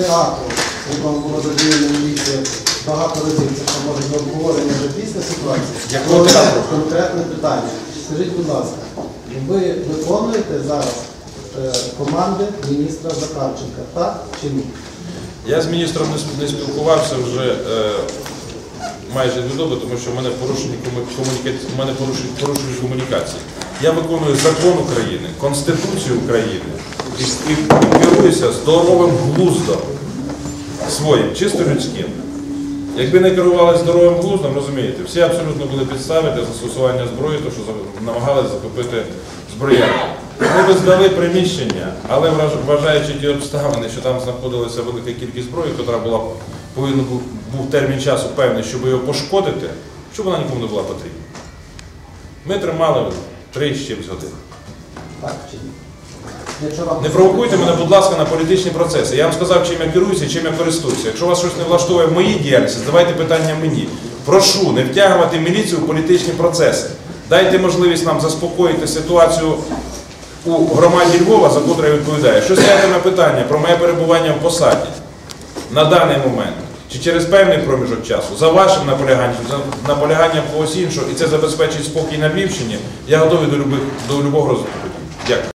театру, в якому було задіяно міліція багато разів, це ще може до обговорення вже після ситуації. Якого театру? Конкретне питання. Скажіть, будь ласка, ви виконуєте зараз е, команди міністра Захарченка, так чи ні? Я з міністром не не спілкувався вже е, майже дві доби, тому що в мене порушені кому- комуніка- в мене порушені, порушені комунікації. Я виконую закон України, Конституцію України і, і керуюся здоровим глуздом своїм, чисто людським. Якби не керували здоровим глуздом, розумієте, всі абсолютно були підстави для застосування зброї, тому що намагалися закупити зброярку. Ми б здали приміщення, але вважаючи ті обставини, що там знаходилася велика кількість зброї, яка була повинен був, був термін часу певний, щоб його пошкодити, щоб вона нікому не була потрібна. Ми тримали три з чимось години. Так чи ні? Не провокуйте мене, будь ласка, на політичні процеси. Я вам сказав, чим я керуюся, чим я користуюся. Якщо вас щось не влаштовує в моїй діяльності, задавайте питання мені. Прошу не втягувати міліцію в політичні процеси. Дайте можливість нам заспокоїти ситуацію у громаді Львова, за котру я відповідаю. Що ставитиме питання про моє перебування в посаді на даний момент, чи через певний проміжок часу, за вашим наполяганням, за наполяганням когось іншого, і це забезпечить спокій на Львівщині, я готовий до любих до любого розвитку. Дякую.